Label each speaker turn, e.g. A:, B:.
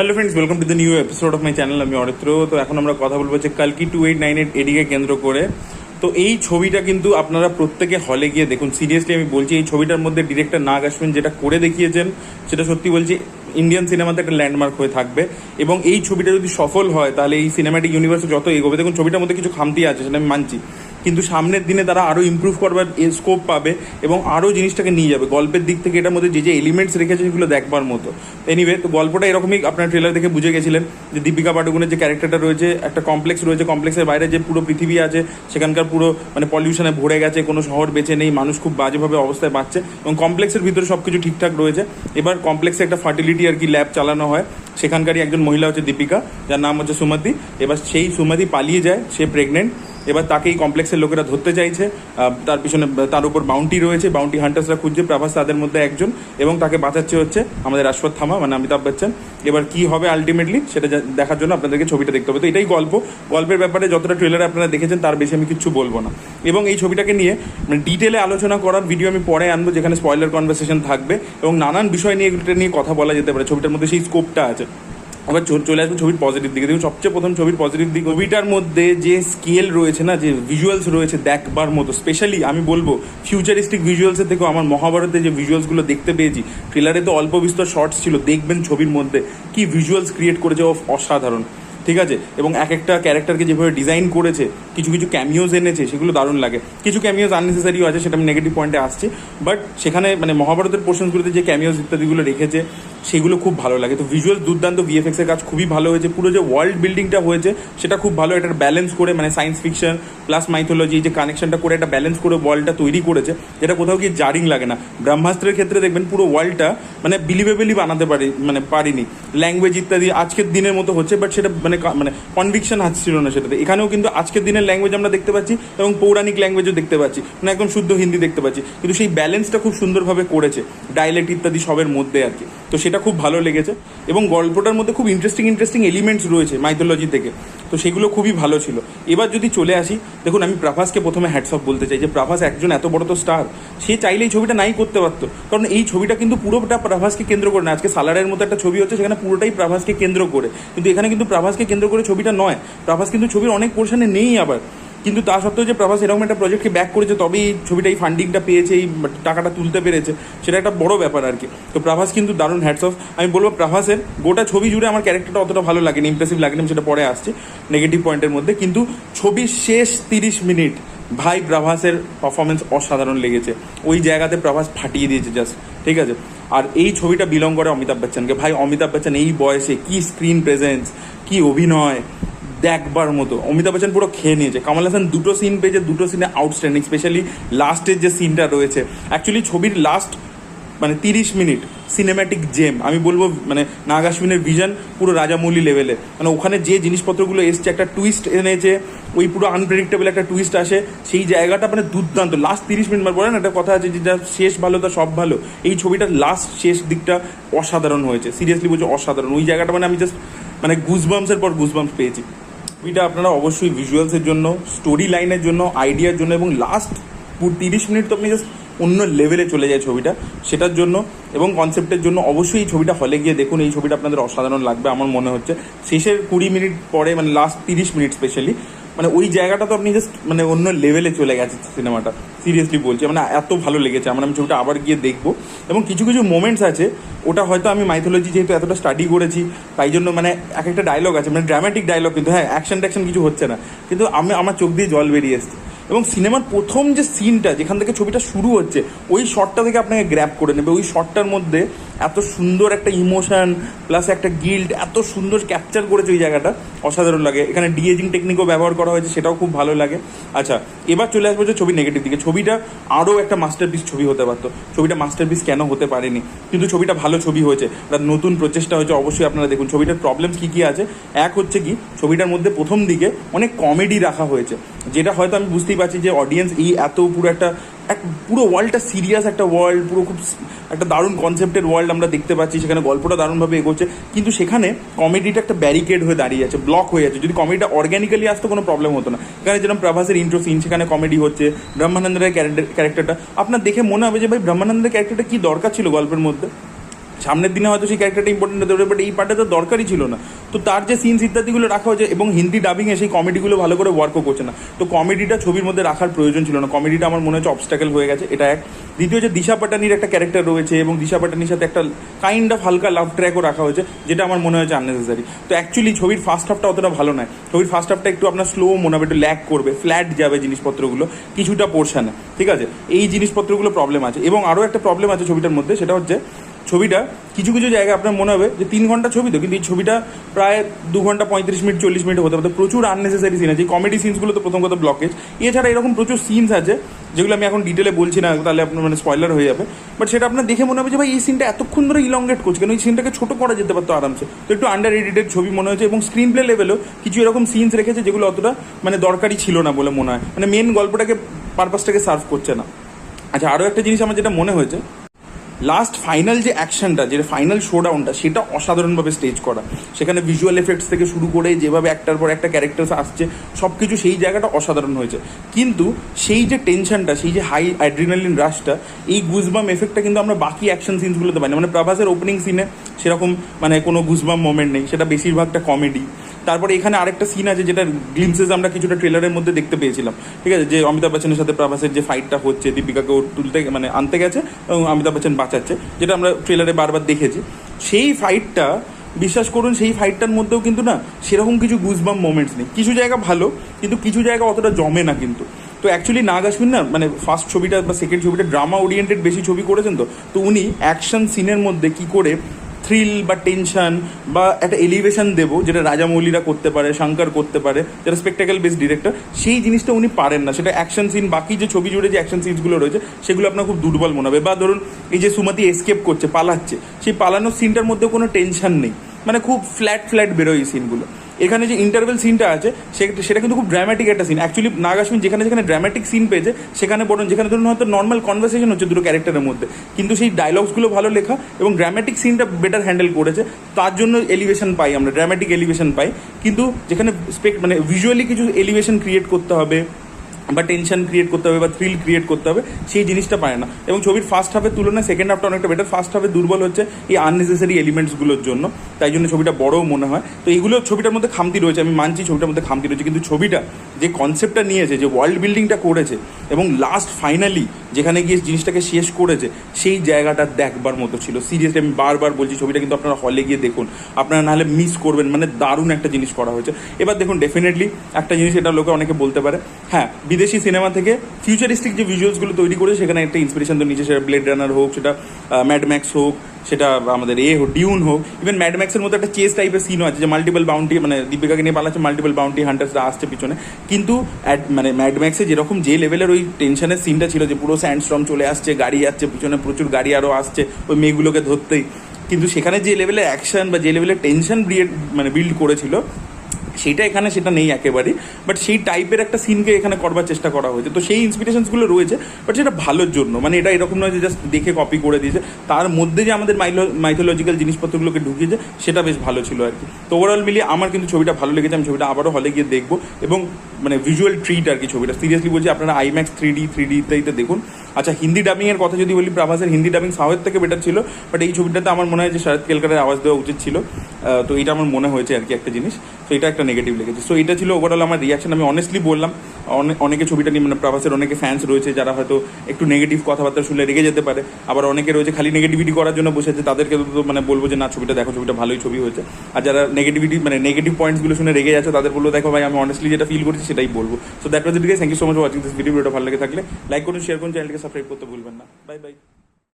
A: Hello friends welcome to the new episode of my channel আমি অরিত্র তো এখন আমরা কথা বলব যে কালকি টু এইট নাইন এইট এডিকে কেন্দ্র করে। তো এই ছবিটা কিন্তু আপনারা প্রত্যেকে হলে গিয়ে দেখুন। সিরিয়াসলি আমি বলছি, এই ছবিটার মধ্যে ডিরেক্টর নাগ আসবেন, যেটা করে দেখিয়েছেন, সেটা সত্যি বলছি ইন্ডিয়ান সিনেমাতে একটা ল্যান্ডমার্ক হয়ে থাকবে। এবং এই ছবিটা যদি সফল হয়, তাহলে এই সিনেমাটিক ইউনিভার্সে যত এগোবে, দেখুন, ছবিটার মধ্যে কিছু খামতি আছে, সেটা আমি মানছি। কিন্তু সামনের দিনে তারা আরও ইমপ্রুভ করবার স্কোপ পাবে এবং আরও জিনিসটাকে নিয়ে যাবে। গল্পের দিক থেকে এটার মধ্যে যে যে এলিমেন্টস রেখেছে সেগুলো দেখবার মতো। এনিওয়ে তো গল্পটা এরকমই আপনার ট্রেলার দেখে বুঝে গেছিলেন যে, দীপিকা পাডুকোনের যে ক্যারেক্টারটা রয়েছে, একটা কমপ্লেক্স রয়েছে কমপ্লেক্সের বাইরে যে পুরো পৃথিবী আছে, সেখানকার পুরো মানে পলিউশনে ভরে গেছে, কোনো শহর বেঁচে নেই, মানুষ খুব বাজেভাবে অবস্থায় পাচ্ছে এবং কমপ্লেক্সের ভিতরে সব কিছু ঠিকঠাক রয়েছে। এবার কমপ্লেক্সে একটা ফার্টিলিটি আর কি ল্যাব চালানো হয়। সেখানকারই একজন মহিলা হচ্ছে দীপিকা, যার নাম হচ্ছে সুমতি। এবার সেই সুমতি পালিয়ে যায়, সে প্রেগনেন্ট এবার তাকেই কমপ্লেক্সের লোকেরা ধরতে চাইছে। তার পিছনে, তার উপর বাউন্টি রয়েছে। বাউন্টি হান্টার্সরা খুঁজছে প্রভাস তাদের মধ্যে একজন। এবং তাকে বাঁচাচ্ছে হচ্ছে আমাদের রাজপথ থামা মানে অমিতাভ বচ্চন এবার কি হবে আলটিমেটলি সেটা দেখার জন্য আপনাদেরকে ছবিটা দেখতে হবে। তো এটাই গল্প। গল্পের ব্যাপারে যতটা ট্রেলারে আপনারা দেখেছেন, তার বেশি আমি কিচ্ছু বলব না। এবং এই ছবিটাকে নিয়ে মানে ডিটেলে আলোচনা করার ভিডিও আমি পরে আনব, যেখানে স্পয়লার কনভারসেশন থাকবে। এবং নানান বিষয় নিয়ে নিয়ে কথা বলা যেতে পারে। ছবিটার মধ্যে সেই স্কোপটা আছে। আবার চলে আসবে ছবির পজিটিভ দিকে। দেখুন, সবচেয়ে প্রথম ছবির পজিটিভ দিক, ছবিটার মধ্যে যে স্কেল রয়েছে না, যে ভিজুয়ালস রয়েছে দেখবার মতো স্পেশালি আমি বলব ফিউচারিস্টিক ভিজুয়ালসের থেকে আমার মহাভারতে যে ভিজুয়ালসগুলো দেখতে পেয়েছি ট্রেলারে তো অল্প বিস্তর শর্টস ছিল, দেখবেন ছবির মধ্যে কি ভিজুয়ালস ক্রিয়েট করেছে অসাধারণ, ঠিক আছে? এবং এক একটা ক্যারেক্টারকে যেভাবে ডিজাইন করেছে, কিছু কিছু ক্যামিওজ এনেছে, সেগুলো দারুণ লাগে। কিছু ক্যামিওজ আননেসেসারিও আছে, সেটা আমি নেগেটিভ পয়েন্টে আসছি বাট সেখানে মানে মহাভারতের পোর্শনসগুলোতে যে ক্যামিওজ ইত্যাদিগুলো রেখেছে সেগুলো খুব ভালো লাগে। তো ভিজুয়াল দুর্দান্ত ভিএফএক্স এর কাজ খুবই ভালো হয়েছে। পুরো যে ওয়ার্ল্ড বিল্ডিংটা হয়েছে, সেটা খুব ভালো এটার ব্যালেন্স করে মানে সায়েন্স ফিকশন প্লাস মাইথোলজি যে কানেকশনটা করে একটা ব্যালেন্স করে ওয়ার্ল্ডটা তৈরি করেছে, যেটা কোথাও গিয়ে জারিং লাগে না। ব্রহ্মাস্ত্রের ক্ষেত্রে দেখবেন পুরো ওয়ার্ল্ডটা মানে বিলিভেবলি বানাতে পারি মানে পারিনি। ল্যাঙ্গুয়েজ ইত্যাদি আজকের দিনের মতো হচ্ছে বাট সেটা মানে মানে কনভিকশন আসছিল না সেটাতে। এখানেও কিন্তু আজকের দিনের ল্যাঙ্গুয়েজ আমরা দেখতে পাচ্ছি, এবং পৌরাণিক ল্যাঙ্গুয়েজও দেখতে পাচ্ছি মানে একদম শুদ্ধ হিন্দি দেখতে পাচ্ছি। কিন্তু সেই ব্যালেন্সটা খুব সুন্দরভাবে করেছে। ডায়ালেক্ট ইত্যাদি সবের মধ্যে আর কি। তো সেটা খুব ভালো লেগেছে। এবং গল্পটার মধ্যে খুব ইন্টারেস্টিং ইন্টারেস্টিং এলিমেন্টস রয়েছে মাইথোলজি থেকে। তো সেগুলো খুবই ভালো ছিল। এবার যদি চলে আসি, দেখুন আমি প্রভাসকে প্রথমে হ্যাটস অফ বলতে চাই যে, প্রভাস একজন এত বড় তো স্টার সে চাইলে এই ছবিটা নাই করতে পারতো। কারণ এই ছবিটা কিন্তু পুরোটা প্রভাসকে কেন্দ্র করে না। আজকে সালারের মতো একটা ছবি হচ্ছে, সেখানে পুরোটাই প্রভাসকে কেন্দ্র করে। কিন্তু এখানে কিন্তু প্রভাসকে কেন্দ্র করে ছবিটা নয়। প্রভাস কিন্তু ছবির অনেক পোর্শনে নেই আবার। কিন্তু তা সত্ত্বেও যে প্রভাস এরকম একটা প্রজেক্টকে ব্যাক করেছে, তবেই ছবিটা, এই ফান্ডিংটা পেয়েছে, এই টাকাটা তুলতে পেরেছে, সেটা একটা বড় ব্যাপার আর কি। তো প্রভাস কিন্তু দারুণ হ্যাটস অফ আমি বলব প্রভাসের গোটা ছবি জুড়ে আমার ক্যারেক্টারটা অতটা ভালো লাগেনি ইমপ্রেসিভ লাগেনি সেটা পরে আসছে নেগেটিভ পয়েন্টের মধ্যে। কিন্তু ছবির শেষ তিরিশ মিনিট, ভাই প্রভাসের পারফরমেন্স অসাধারণ লেগেছে। ওই জায়গাতে প্রভাস ফাটিয়ে দিয়েছে জাস্ট ঠিক আছে? আর এই ছবিটা বিলং করে অমিতাভ বচ্চনকে। ভাই, অমিতাভ বচ্চন এই বয়সে কি স্ক্রিন প্রেজেন্স কি অভিনয় দেখবার মতো। অমিতাভ বচ্চন পুরো খেয়ে নিয়েছে। কামাল হাসান দুটো সিন পেয়েছে, দুটো সিনে আউটস্ট্যান্ডিং স্পেশালি লাস্টের যে সিনটা রয়েছে। অ্যাকচুয়ালি ছবির লাস্ট মানে তিরিশ মিনিট সিনেম্যাটিক জেম আমি বলব মানে নাগ আশ্বিনের ভিজন পুরো রাজামৌলি লেভেলে মানে ওখানে যে জিনিসপত্রগুলো এসছে, একটা টুইস্ট এনেছে, ওই পুরো আনপ্রেডিক্টেবল একটা টুইস্ট আসে, সেই জায়গাটা মানে দুর্দান্ত। লাস্ট তিরিশ মিনিট মানে বলে না, একটা কথা আছে যেটা শেষ ভালো, তা সব ভালো। এই ছবিটার লাস্ট শেষ দিকটা অসাধারণ হয়েছে। সিরিয়াসলি বলছি অসাধারণ। ওই জায়গাটা মানে আমি জাস্ট মানে গুজবামসের পর গুজবামস পেয়েছি। ছবিটা আপনারা অবশ্যই ভিজুয়ালসের জন্য স্টোরি লাইনের জন্য আইডিয়ার জন্য এবং লাস্ট তিরিশ মিনিট তো আপনি জাস্ট অন্য লেভেলে চলে যায় ছবিটা, সেটার জন্য এবং কনসেপ্টের জন্য অবশ্যই এই ছবিটা হলে গিয়ে দেখুন, এই ছবিটা আপনাদের অসাধারণ লাগবে, আমার মনে হচ্ছে। শেষের কুড়ি মিনিট পরে মানে লাস্ট তিরিশ মিনিট স্পেশালি মানে ওই জায়গাটা তো আপনি জাস্ট মানে অন্য লেভেলে চলে গেছে সিনেমাটা। সিরিয়াসলি বলছি মানে এত ভালো লেগেছে। আমার আমি ছবিটা আবার গিয়ে দেখব। এবং কিছু কিছু মোমেন্টস আছে, ওটা হয়তো আমি মাইথোলজি যেহেতু এতটা স্টাডি করেছি, তাই জন্য মানে এক একটা ডায়লগ আছে মানে ড্রামাটিক ডায়লগ কিন্তু হ্যাঁ অ্যাকশন ট্যাকশন কিছু হচ্ছে না। কিন্তু আমি, আমার চোখ দিয়ে জল বেরিয়ে এসছে। এবং সিনেমার প্রথম যে সিনটা, যেখান থেকে ছবিটা শুরু হচ্ছে, ওই শটটা থেকে আপনাকে গ্র্যাপ করে নেবে। ওই শটটার মধ্যে এত সুন্দর একটা ইমোশন প্লাস একটা গিল্ড এত সুন্দর ক্যাপচার করেছে ওই জায়গাটা। অসাধারণ লাগে। এখানে ডিএজিং টেকনিকও ব্যবহার করা হয়েছে, সেটাও খুব ভালো লাগে। আচ্ছা এবার চলে আসব যে ছবি নেগেটিভ দিকে। ছবিটা আরও একটা মাস্টারপিস ছবি হতে পারতো। ছবিটা মাস্টারপিস কেন হতে পারেনি? কিন্তু ছবিটা ভালো ছবি হয়েছে। একটা নতুন প্রচেষ্টা হয়েছে, অবশ্যই আপনারা দেখুন। ছবিটার প্রবলেমস কী কী আছে? এক হচ্ছে কি, ছবিটার মধ্যে প্রথম দিকে অনেক কমেডি রাখা হয়েছে। যেটা হয়তো আমি বুঝতেই পারছি যে অডিয়েন্স এই এত পুরো একটা, এক পুরো ওয়ার্ল্ডটা সিরিয়াস একটা ওয়ার্ল্ড পুরো খুব একটা দারুণ কনসেপ্টের ওয়ার্ল্ড আমরা দেখতে পাচ্ছি, সেখানে গল্পটা দারুণভাবে এগোচ্ছে। কিন্তু সেখানে কমেডিটা একটা ব্যারিকেড হয়ে দাঁড়িয়ে আছে ব্লক হয়ে আছে। যদি কমেডিটা অর্গ্যানিক্যালি আসতো কোনো প্রবলেম হতো না। এখানে যেরকম প্রভাসের ইন্ট্রো সিন সেখানে কমেডি হচ্ছে ব্রহ্মানন্দের ক্যারেক্টারটা আপনার দেখে মনে হবে যে ভাই ব্রহ্মানন্দের ক্যারেক্টারটা কী দরকার ছিল গল্পের মধ্যে? সামনের দিনে হয়তো সেই ক্যারেক্টারটা ইম্পর্টেন্ট হতে পারে বাট এই পার্টে তো দরকারই ছিল না। তো তার যে সিনস ইত্যাদিগুলো রাখা হয়েছে এবং হিন্দি ডাবিংয়ে সেই কমেডিগুলো ভালো করে ওয়ার্কও করছে না। তো কমেডিটা ছবির মধ্যে রাখার প্রয়োজন ছিল না। কমেডিটা আমার মনে হচ্ছে অবস্টাকেল হয়ে গেছে, এটা এক। দ্বিতীয় যে দিশা পাটানির একটা ক্যারেক্টার রয়েছে এবং দিশা পাটানির সাথে একটা কাইন্ড অফ হালকা লাভ ট্র্যাকও রাখা হয়েছে, যেটা আমার মনে হয়েছে আননেসেসারি তো অ্যাকচুয়ালি ছবির ফার্স্ট হাফটা অতটা ভালো নয়। ছবির ফার্স্ট হাফটা একটু আপনার স্লো মনে হবে, একটু ল্যাক করবে ফ্ল্যাট যাবে জিনিসপত্রগুলো, কিছুটা পোর্শনে ঠিক আছে? এই জিনিসপত্রগুলো প্রবলেম আছে। এবং আরও একটা প্রবলেম আছে ছবিটার মধ্যে, সেটা হচ্ছে ছবিটা, কিছু কিছু জায়গায় আপনার মনে হবে যে তিন ঘণ্টা ছবি তো, কিন্তু এই ছবিটা প্রায় দু ঘণ্টা পঁয়ত্রিশ মিনিট, চল্লিশ মিনিট হতে পারে। প্রচুর আননেসেসারি সিন আছে। কমেডি সিনসগুলো তো প্রথম কথা ব্লকেজ এছাড়া এরকম প্রচুর সিনস আছে, যেগুলো আমি এখন ডিটেলে বলছি না, তাহলে আপনার মানে স্পয়লার হয়ে যাবে। বাট সেটা আপনার দেখে মনে হবে যে ভাই, এই সিনটা এতক্ষণ ধরে ইলংগেট করছে, কেন এই সিনটাকে ছোট করা যেতে পারতো আরামসে? তো একটু আন্ডার এডিটেড ছবি মনে হয়েছে এবং স্ক্রিন প্লে লেভেলেও কিছু এরকম সিনস রেখেছে যেগুলো অতটা মানে দরকারি ছিল না বলে মনে হয়। মানে মেন গল্পটাকে পারপাসটাকে সার্ভ করছে না। আচ্ছা আরও একটা জিনিস আমার যেটা মনে হয়েছে লাস্ট ফাইনাল যে অ্যাকশনটা যেটা ফাইনাল শোডাউনটা সেটা অসাধারণভাবে স্টেজ করা। সেখানে ভিজুয়াল এফেক্টস থেকে শুরু করে যেভাবে একটার পর একটা ক্যারেক্টার আসছে সব কিছু সেই জায়গাটা অসাধারণ হয়েছে। কিন্তু সেই যে টেনশনটা সেই যে হাই অ্যাড্রিনালিন রাশটা এই গুজবাম এফেক্টটা কিন্তু আমরা বাকি অ্যাকশন সিনসগুলোতে পাই না মানে প্রভাসের ওপেনিং সিনে সেরকম মানে কোনো গুজবাম মোমেন্ট নেই। সেটা বেশিরভাগটা কমেডি তারপরে এখানে আরেকটা সিন আছে যেটা গ্লিমসেস আমরা কিছুটা ট্রেলারের মধ্যে দেখতে পেয়েছিলাম। ঠিক আছে? যে অমিতাভ বচ্চনের সাথে প্রভাসের যে ফাইটটা হচ্ছে, দীপিকাকে ও তুলতে মানে আনতে গেছে এবং অমিতাভ বচ্চন বাঁচাচ্ছে, যেটা আমরা ট্রেলারে বারবার দেখেছি। সেই ফাইটটা বিশ্বাস করুন, সেই ফাইটটার মধ্যেও কিন্তু না সেরকম কিছু গুজবাম মোমেন্টস নেই। কিছু জায়গা ভালো, কিন্তু কিছু জায়গা অতটা জমে না কিন্তু। তো অ্যাকচুয়ালি নাগ আশ্বিন না মানে ফার্স্ট ছবিটা বা সেকেন্ড ছবিটা ড্রামা ওরিয়েন্টেড বেশি ছবি করেছেন তো তো উনি অ্যাকশন সিনের মধ্যে কি করে থ্রিল বা টেনশন বা একটা এলিভেশন দেবো যেটা রাজামৌলিরা করতে পারে, শঙ্কর করতে পারে, যারা স্পেকটাকেল বেস ডিরেক্টর সেই জিনিসটা উনি পারেন না। সেটা অ্যাকশন সিন বাকি যে ছবি জুড়ে যে অ্যাকশন সিনসগুলো রয়েছে, সেগুলো আপনার খুব দুর্বল মনে হবে। বা ধরুন, এই যে সুমতি এসকেপ করছে, পালাচ্ছে, সেই পালানোর সিনটার মধ্যে কোনো টেনশন নেই। মানে খুব ফ্ল্যাট ফ্ল্যাট বেরোয় এই সিনগুলো এখানে যে ইন্টারভেল সিনটা আছে সেটা কিন্তু খুব ড্রামাটিক একটা সিন অ্যাকচুয়ালি নাগাসমিন যেখানে যেখানে ড্রামাটিক সিন পেয়েছে, সেখানে বরং যেখানে ধরুন হয়তো নর্মাল কনভারসেশন হচ্ছে দুটো ক্যারেক্টারের মধ্যে। কিন্তু সেই ডায়লগসগুলো ভালো লেখা এবং ড্রামাটিক সিনটা বেটার হ্যান্ডেল করেছে। তার জন্য এলিভেশন পাই আমরা ড্রামাটিক এলিভেশন পাই। কিন্তু যেখানে স্পেক্ট মানে ভিজুয়ালি কিছু এলিভেশন ক্রিয়েট করতে হবে বা টেনশন ক্রিয়েট করতে হবে বা থ্রিল ক্রিয়েট করতে হবে, সেই জিনিসটা পায় না। এবং ছবির ফার্স্ট হাফের তুলনায় সেকেন্ড হাফটা অনেকটা বেটার ফার্স্ট হাফে দুর্বল হচ্ছে এই আননেসেসারি এলিমেন্টসগুলোর জন্য, তাই জন্য ছবিটা বড়ও মনে হয়। তো এগুলো ছবিটার মধ্যে খামতি রয়েছে, আমি মানছি ছবিটার মধ্যে খামতি রয়েছে, কিন্তু ছবিটা যে কনসেপ্টটা নিয়েছে, যে ওয়ার্ল্ড বিল্ডিংটা করেছে, এবং লাস্ট ফাইনালি যেখানে গিয়ে জিনিসটাকে শেষ করেছে, সেই জায়গাটা দেখবার মতো ছিল। সিরিয়াসলি আমি বারবার বলছি, ছবিটা কিন্তু আপনারা হলে গিয়ে দেখুন। আপনারা নাহলে মিস করবেন মানে দারুণ একটা জিনিস করা হয়েছে। এবার দেখুন ডেফিনেটলি একটা জিনিস এটা লোকে অনেকে বলতে পারে। হ্যাঁ বিদেশি সিনেমা থেকে ফিউচারিস্টিক যে ভিজুয়ালসগুলো তৈরি করে সেখানে একটা ইন্সপিরেশন তো নিচে সেটা ব্লেড রানার হোক, সেটা ম্যাড ম্যাক্স হোক সেটা আমাদের এ হোক, ডিউন হোক ইভেন ম্যাডম্যাক্সের মধ্যে একটা চেস টাইপের সিনও আছে যে মাল্টিপল বাউন্টি মানে দীপিকাকে নিয়ে পালাচ্ছে মাল্টিপল বাউন্টি হান্টার্সরা আসছে পিছনে। কিন্তু মানে ম্যাডম্যাক্সে যেরকম যে লেভেলের ওই টেনশনের সিনটা ছিল যে পুরো স্যান্ডস্ট্রম চলে আসছে, গাড়ি যাচ্ছে, পিছনে প্রচুর গাড়ি আরও আসছে, ওই মেয়েগুলোকে ধরতেই। কিন্তু সেখানে যে লেভেলের অ্যাকশন বা যে লেভেলের টেনশন মানে বিল্ড করেছিল সেটা এখানে সেটা নেই একেবারেই বাট সেই টাইপের একটা সিনকে এখানে করবার চেষ্টা করা হয়েছে। তো সেই ইন্সপিরেশনসগুলো রয়েছে বাট সেটা ভালোর জন্য। মানে এটা এরকম নয় যে জাস্ট দেখে কপি করে দিয়েছে। তার মধ্যে যে আমাদের মাইথোলজিক্যাল জিনিসপত্রগুলোকে ঢুকিয়েছে, সেটা বেশ ভালো ছিল আর কি। তো ওভারঅল মিলিয়ে আমার কিন্তু ছবিটা ভালো লেগেছে, আমি ছবিটা আবারও হলে গিয়ে দেখব। এবং মানে ভিজুয়াল ট্রিট আর কি ছবিটা। সিরিয়াসলি বলছি, আপনারা আইম্যাক্স থ্রি ডি থ্রি ডিতে দেখুন। আচ্ছা হিন্দি ডাবিংয়ের কথা যদি বলি প্রভাসের হিন্দি ডাবিং সাউথের থেকে বেটার ছিল বাট এই ছবিটাতে আমার মনে হয় যে শরৎ কেলকারের আওয়াজ দেওয়া উচিত ছিল। তো এটা আমার মনে হয়েছে আর কি একটা জিনিস। তো এটা একটা নেগেটিভ লেগেছে। সো এটা ছিল ওভারঅল আমার রিয়াকশন আমি অনেস্টলি বললাম অনে- অনেকে ছবিটা নিয়ে মানে প্রভাসের অনেকে ফ্যান্স রয়েছে যারা হয়তো একটু নেগেটিভ কথাবার্তা শুনে রেগে যেতে পারে। আবার অনেকে রয়েছে খালি নেগেটিভিটি করার জন্য বসে আছে। তাদেরকে তো মানে বলব যে, না, ছবিটা দেখো, ছবিটা ভালোই ছবি হয়েছে। আর যারা নেগেটিভিটি মানে নেগেটিভ পয়েন্টসগুলো শুনে রেগে যাচ্ছে, তাদের বলব দেখো ভাই, আমি অনেস্টলি যেটা ফিল করছি, সেটাই বলব। So that was it thank you so much watching this video ভিডিওটা ভালো লেগে থাকলে লাইক করুন শেয়ার করুন চ্যানেলকে সাবস্ক্রাইব করতে ভুলবেন না। Bye bye